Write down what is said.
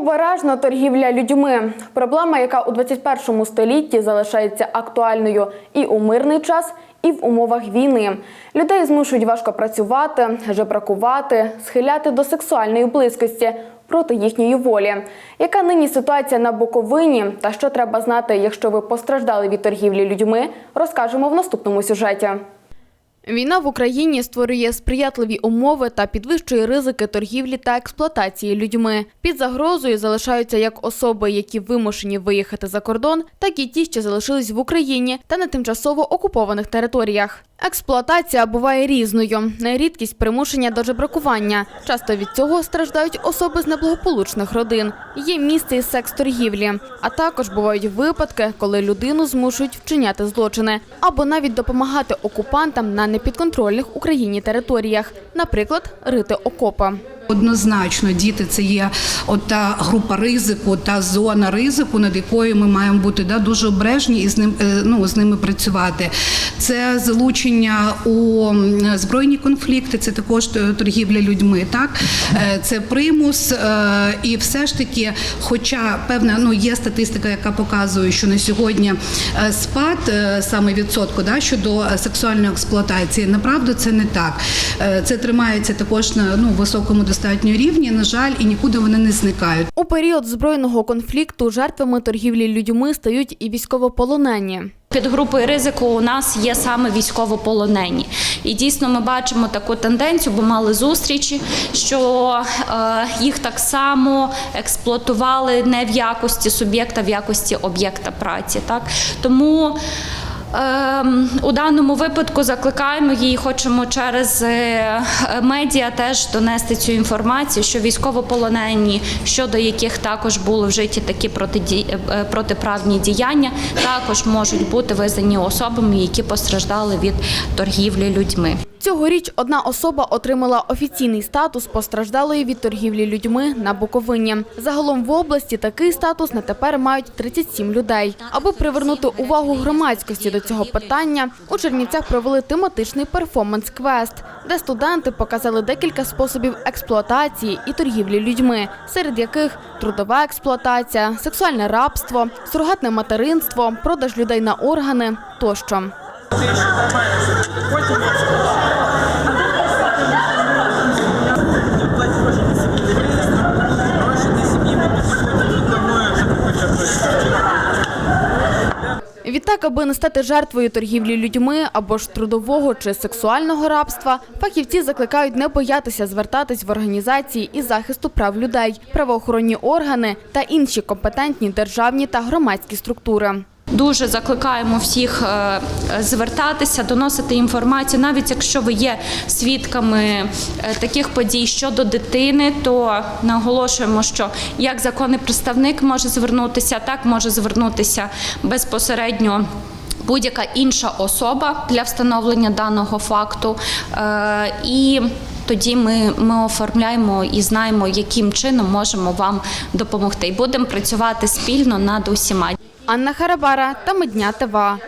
Обережна торгівля людьми проблема, яка у 21 столітті залишається актуальною і у мирний час, і в умовах війни. Людей змушують важко працювати, жебракувати, схиляти до сексуальної близькості проти їхньої волі. Яка нині ситуація на Буковині та що треба знати, якщо ви постраждали від торгівлі людьми, розкажемо в наступному сюжеті. Війна в Україні створює сприятливі умови та підвищує ризики торгівлі та експлуатації людьми. Під загрозою залишаються як особи, які вимушені виїхати за кордон, так і ті, що залишились в Україні та на тимчасово окупованих територіях. Експлуатація буває різною. Найрідкість примушення до жебракування. Часто від цього страждають особи з неблагополучних родин. Є місце із секс-торгівлі. А також бувають випадки, коли людину змушують вчиняти злочини або навіть допомагати окупантам на непідконтрольних Україні територіях, наприклад, рити окопи. Однозначно, діти це є ота група ризику, та зона ризику, над якою ми маємо бути да, дуже обережні і з ним е, ну, з ними працювати. Це залучення у збройні конфлікти, це також торгівля людьми. Так Е, це примус, е, і все ж таки, хоча певна ну є статистика, яка показує, що на сьогодні е, спад е, саме відсотку да, щодо е, сексуальної експлуатації, направду це не так. Е, Це тримається також на ну високому достатньо рівні. На жаль, і нікуди вони не зникають. У період збройного конфлікту жертвами торгівлі людьми стають і військовополонені. Під групою ризику у нас є саме військовополонені, і дійсно ми бачимо таку тенденцію, бо мали зустрічі, що е, їх так само експлуатували не в якості суб'єкта, в якості об'єкта праці. Так тому. Ем, У даному випадку закликаємо її, хочемо через е, медіа теж донести цю інформацію, що військовополонені, щодо яких також були вжиті такі е, протиправні діяння, також можуть бути визнані особами, які постраждали від торгівлі людьми. Цьогоріч одна особа отримала офіційний статус постраждалої від торгівлі людьми на Буковині. Загалом в області такий статус на тепер мають 37 людей. Аби привернути увагу громадськості до цього питання, у Чернівцях провели тематичний перформанс-квест, де студенти показали декілька способів експлуатації і торгівлі людьми, серед яких трудова експлуатація, сексуальне рабство, сурогатне материнство, продаж людей на органи тощо. Відтак, аби не стати жертвою торгівлі людьми або ж трудового чи сексуального рабства, фахівці закликають не боятися звертатись в організації із захисту прав людей, правоохоронні органи та інші компетентні державні та громадські структури. Дуже закликаємо всіх е, звертатися, доносити інформацію. Навіть якщо ви є свідками е, таких подій щодо дитини, то наголошуємо, що як законний представник може звернутися, так може звернутися безпосередньо. Будь-яка інша особа для встановлення даного факту, Е, і тоді ми, ми оформляємо і знаємо, яким чином можемо вам допомогти. І будемо працювати спільно над усіма. Анна Харабара та Медня ТВА.